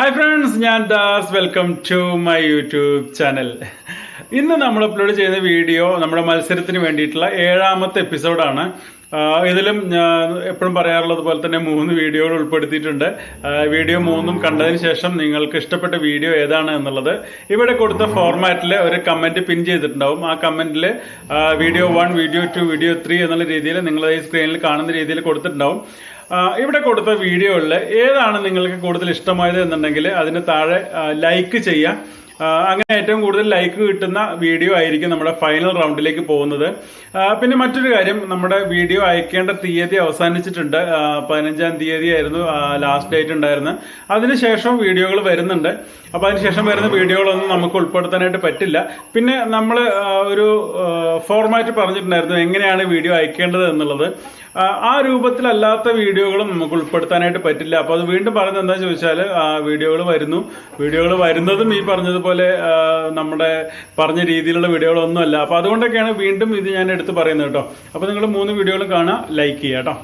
Hi friends ഞാൻ Das. Welcome to my YouTube channel ഇന്ന് നമ്മൾ അപ്ലോഡ് ചെയ്യുന്ന വീഡിയോ നമ്മുടെ മത്സരത്തിന് വേണ്ടിയിട്ടുള്ള ഏഴാമത്തെ എപ്പിസോഡാണ് ഇതിലും എപ്പോഴും പറയാറുള്ളത് പോലെ തന്നെ മൂന്ന് വീഡിയോകൾ ഉൾപ്പെടുത്തിയിട്ടുണ്ട്. വീഡിയോ മൂന്നും കണ്ടതിന് ശേഷം നിങ്ങൾക്ക് ഇഷ്ടപ്പെട്ട വീഡിയോ ഏതാണ് എന്നുള്ളത് ഇവിടെ കൊടുത്ത ഫോർമാറ്റിൽ ഒരു കമന്റ് പിൻ ചെയ്തിട്ടുണ്ടാവും. ആ കമന്റിൽ video one video two video three എന്നുള്ള രീതിയിൽ നിങ്ങൾ ഈ സ്ക്രീനിൽ കാണുന്ന രീതിയിൽ കൊടുത്തിട്ടുണ്ടാവും. ഇവിടെ കൊടുത്ത വീഡിയോകളിൽ ഏതാണ് നിങ്ങൾക്ക് കൂടുതൽ ഇഷ്ടമായത് എന്നുണ്ടെങ്കിൽ അതിന് താഴെ ലൈക്ക് ചെയ്യുക അങ്ങനെ ഏറ്റവും കൂടുതൽ ലൈക്ക് കിട്ടുന്ന വീഡിയോ ആയിരിക്കും നമ്മുടെ ഫൈനൽ റൗണ്ടിലേക്ക് പോകുന്നത്. പിന്നെ മറ്റൊരു കാര്യം നമ്മുടെ വീഡിയോ അയക്കേണ്ട തീയതി അവസാനിച്ചിട്ടുണ്ട്. പതിനഞ്ചാം തീയതി ആയിരുന്നു ലാസ്റ്റ് ഡേറ്റ് ഉണ്ടായിരുന്നത്. അതിനുശേഷം വീഡിയോകൾ വരുന്നുണ്ട്. അപ്പോൾ അതിനുശേഷം വരുന്ന വീഡിയോകളൊന്നും നമുക്ക് ഉൾപ്പെടുത്താനായിട്ട് പറ്റില്ല. പിന്നെ നമ്മൾ ഒരു ഫോർമാറ്റ് പറഞ്ഞിട്ടുണ്ടായിരുന്നു എങ്ങനെയാണ് വീഡിയോ അയക്കേണ്ടത് എന്നുള്ളത്. ആ, രൂപത്തിലല്ലാത്ത വീഡിയോകളും നമുക്ക് ഉൾപ്പെടുത്താനായിട്ട് പറ്റില്ല. അപ്പോൾ അത് വീണ്ടും പറയുന്നത് എന്താ ചോദിച്ചാൽ വീഡിയോകൾ വരുന്നു. വീഡിയോകൾ വരുന്നതും ഈ പറഞ്ഞതുപോലെ നമ്മുടെ പറഞ്ഞ രീതിയിലുള്ള വീഡിയോകളൊന്നുമല്ല. അപ്പോൾ അതുകൊണ്ടൊക്കെയാണ് വീണ്ടും ഇത് ഞാൻ എടുത്ത് പറയുന്നത് കേട്ടോ. അപ്പോൾ നിങ്ങൾ മൂന്ന് വീഡിയോകളും കാണുക ലൈക്ക് ചെയ്യുക കേട്ടോ.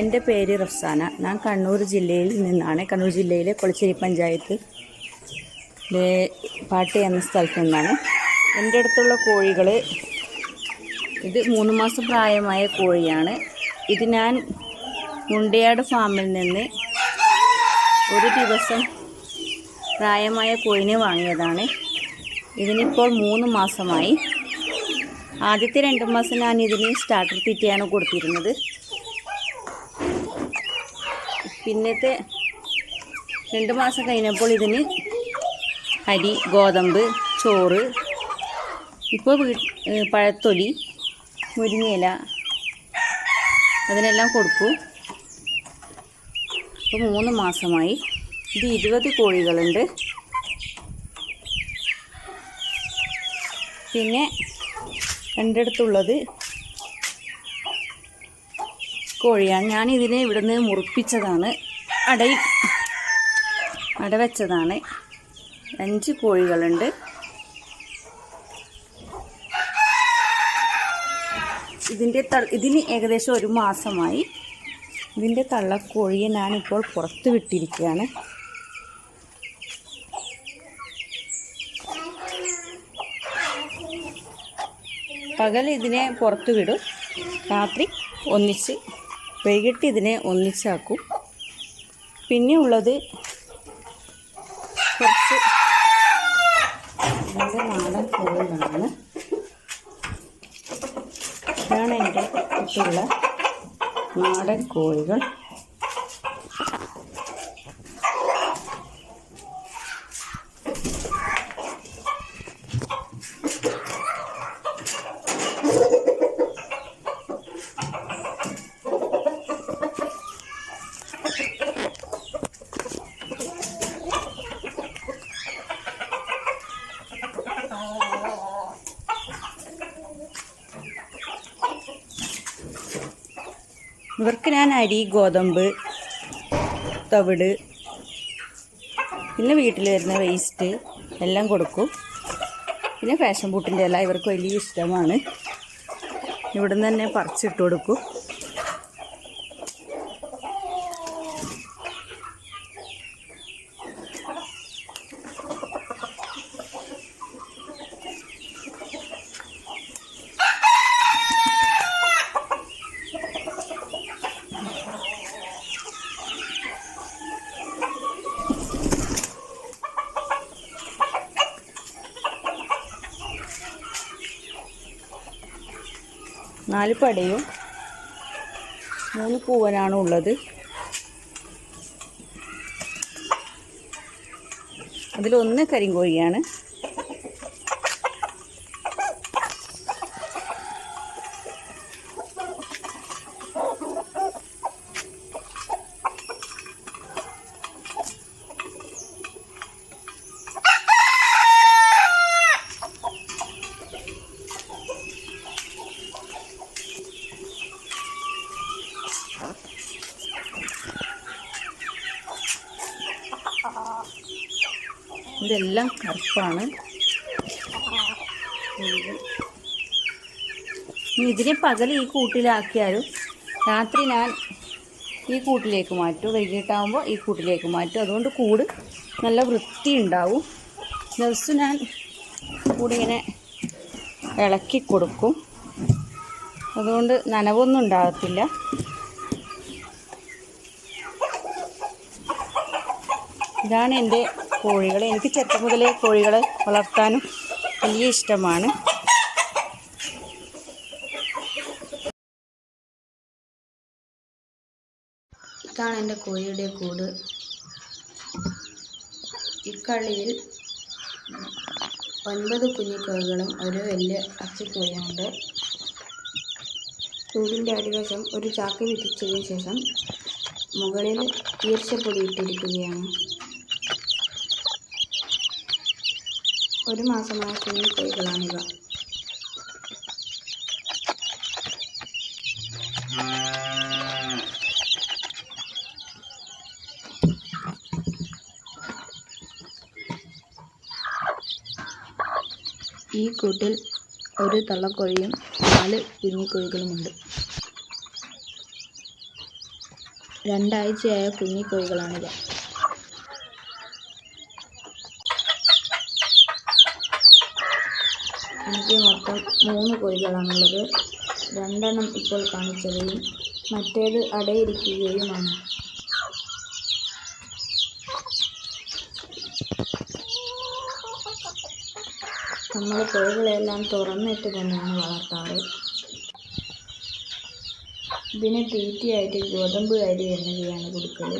എന്റെ പേര് റഫ്സാന. ഞാൻ കണ്ണൂർ ജില്ലയിൽ നിന്നാണ്. കണ്ണൂർ ജില്ലയിലെ കൊളച്ചേരി പഞ്ചായത്ത് പാട്ടി എന്ന സ്ഥലത്ത് നിന്നാണ്. എന്റെ അടുത്തുള്ള കോഴികൾ ഇത് മൂന്ന് മാസം പ്രായമായ കോഴിയാണ്. ഇത് ഞാൻ മുണ്ടയാട് ഫാമിൽ നിന്ന് ഒരു ദിവസം പ്രായമായ കോഴിനെ വാങ്ങിയതാണ്. ഇതിനിപ്പോൾ മൂന്ന് മാസമായി. ആദ്യത്തെ രണ്ട് മാസം ഞാൻ ഇതിന് സ്റ്റാർട്ടർ തീറ്റയാണ് കൊടുത്തിരുന്നത്. പിന്നത്തെ രണ്ട് മാസം കഴിഞ്ഞപ്പോൾ ഇതിന് അരി ഗോതമ്പ് ചോറ് ഇപ്പോൾ പഴത്തൊലി മുരിങ്ങയില അതിനെല്ലാം കൊടുക്കും ഇപ്പോൾ മൂന്ന് മാസമായി. ഇത് ഇരുപത് കോഴികളുണ്ട്. പിന്നെ എന്റെ അടുത്തുള്ളത് കോഴിയാണ്. ഞാൻ ഇതിനെ ഇവിടുന്ന് മുറിപ്പിച്ചതാണ്. അടയിൽ അടവെച്ചതാണ്. അഞ്ച് കോഴികളുണ്ട്. ഇതിന്റെ ത ഇതിന് ഏകദേശം ഒരു മാസമായി. ഇതിന്റെ തള്ളക്കോഴിയെ ഞാനിപ്പോൾ പുറത്ത് വിട്ടിരിക്കുകയാണ്. പകൽ ഇതിനെ പുറത്ത് വിടും. രാത്രി ഒന്നിച്ച് വൈകിട്ട് ഇതിനെ ഒന്നിച്ചാക്കും. പിന്നെ ഉള്ളത് കുറച്ച് നമ്മുടെ നാടൻ കോഴികളാണ് ഇതാണ് എന്റെ കുട്ടിയുള്ള നാടൻ കോഴികൾ. ഇവർക്ക് ഞാൻ അരി ഗോതമ്പ് തവിട് പിന്നെ വീട്ടിൽ വരുന്ന വേസ്റ്റ് എല്ലാം കൊടുക്കും. പിന്നെ ഫാഷൻ ബൂട്ടിന്റെ എല്ലാം ഇവർക്ക് വലിയ ഇഷ്ടമാണ്. ഇവിടുന്ന് തന്നെ പറിച്ചിട്ട് കൊടുക്കും. നാല് പടയും മൂന്ന് പൂവനാണ് ഉള്ളത്. അതിലൊന്ന് കരിങ്കോഴിയാണ്. ഇതെല്ലാം കറുപ്പാണ്. ഇതിനെ പകൽ ഈ കൂട്ടിലാക്കിയാലും രാത്രി ഞാൻ ഈ കൂട്ടിലേക്ക് മാറ്റും. വൈകിട്ടാകുമ്പോൾ ഈ കൂട്ടിലേക്ക് മാറ്റും. അതുകൊണ്ട് കൂട് നല്ല വൃത്തി ഉണ്ടാവും ദിവസം ഞാൻ കൂടിങ്ങനെ ഇളക്കി കൊടുക്കും. അതുകൊണ്ട് നനവൊന്നും ഉണ്ടാകത്തില്ല. ഇതാണ് എന്റെ കോഴികൾ എനിക്ക് ചെറുപ്പം മുതലേ കോഴികളെ വളർത്താനും വലിയ ഇഷ്ടമാണ്. ഇതാണ് എന്റെ കോഴിയുടെ കൂട്. ഇക്കളിയിൽ ഒൻപത് കുഞ്ഞിക്കോഴികളും ഒരു വലിയ അച്ചിക്കോഴിയുണ്ട് കൂടിന്റെ അടിവശം ഒരു ചാക്ക് വിധിച്ചതിന് ശേഷം മുകളിൽ ഈർച്ചപ്പൊടി ഇട്ടിരിക്കുകയാണ്. ഒരു മാസമായ കുഞ്ഞു കോഴികളാണിവ ഈ കൂട്ടിൽ ഒരു തള്ളക്കോഴിയും നാല് കുഞ്ഞിക്കോഴികളുമുണ്ട്. രണ്ടാഴ്ചയായ കുഞ്ഞിക്കോഴികളാണിവ. എനിക്ക് മൊത്തം മൂന്ന് കോഴികളാണുള്ളത്. രണ്ടെണ്ണം ഇപ്പോൾ കാണിച്ചവയും മറ്റേത് അടയിരിക്കുകയുമാണ്. നമ്മൾ കോഴികളെല്ലാം തുറന്നിട്ട് തന്നെയാണ് വളർത്താറ്. ഇതിന് തീറ്റയായിട്ട് ഗോതമ്പ് അരി എന്നിവയാണ് കൊടുക്കൽ.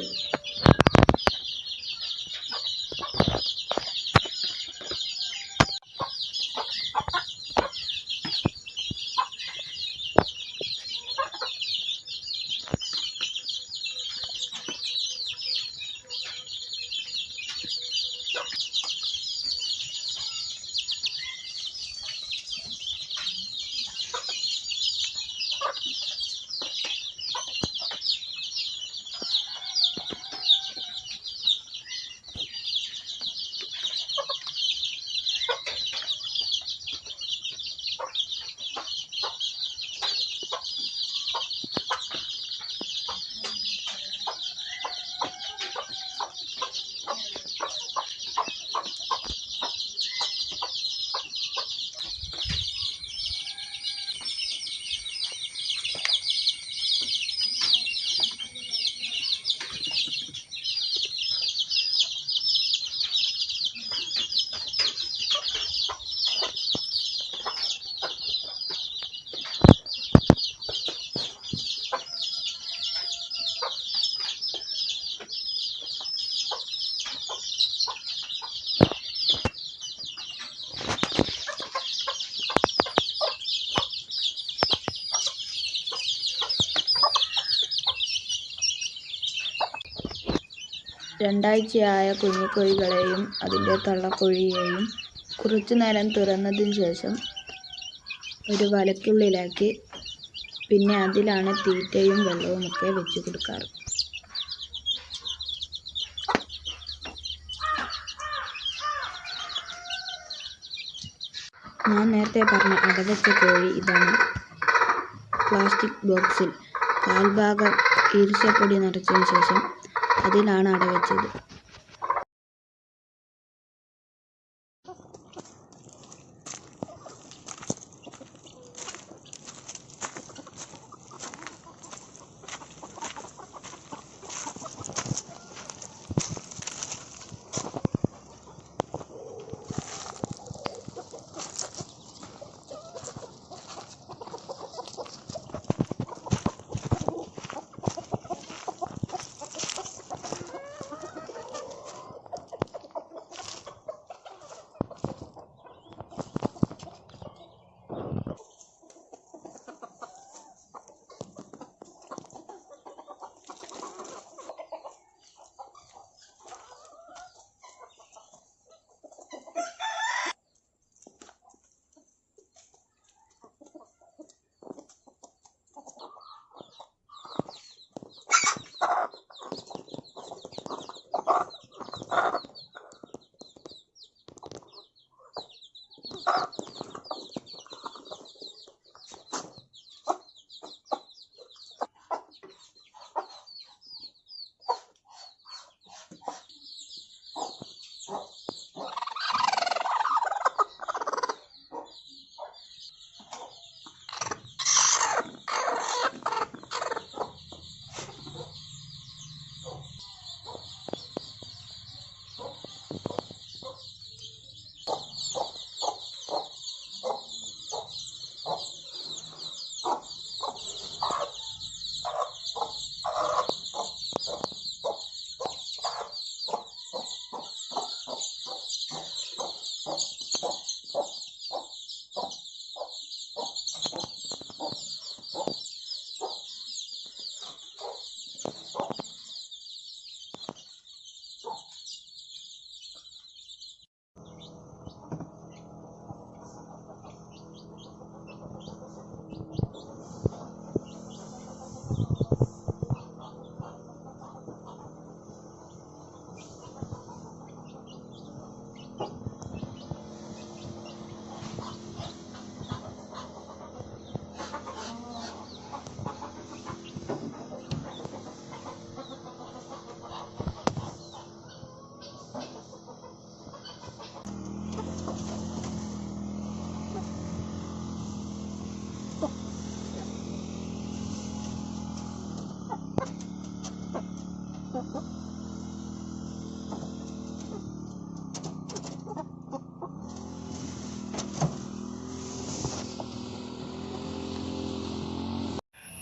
രണ്ടാഴ്ചയായ കുഞ്ഞിക്കോഴികളെയും അതിന്റെ തള്ളക്കോഴിയെയും കുറച്ചു നേരം തുറന്നതിന് ശേഷം ഒരു വലക്കുള്ളിലാക്കി പിന്നെ അതിലാണ് തീറ്റയും വെള്ളവും ഒക്കെ വെച്ച് കൊടുക്കാറ്. ഞാൻ നേരത്തെ പറഞ്ഞ അടവച്ച കോഴി ഇതാണ്. പ്ലാസ്റ്റിക് ബോക്സിൽ കാൽഭാഗം ഈർച്ചപ്പൊടി നിറച്ചതിന് ശേഷം അതിലാണ് അടവച്ചത്.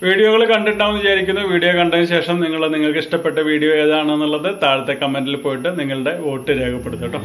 വീഡിയോകൾ കണ്ടിട്ടാണെന്ന് വിചാരിക്കുന്നു. വീഡിയോ കണ്ടതിന് ശേഷം നിങ്ങൾ നിങ്ങൾക്ക് ഇഷ്ടപ്പെട്ട വീഡിയോ ഏതാണെന്നുള്ളത് താഴത്തെ കമന്റിൽ പോയിട്ട് നിങ്ങളുടെ വോട്ട് രേഖപ്പെടുത്തും കേട്ടോ.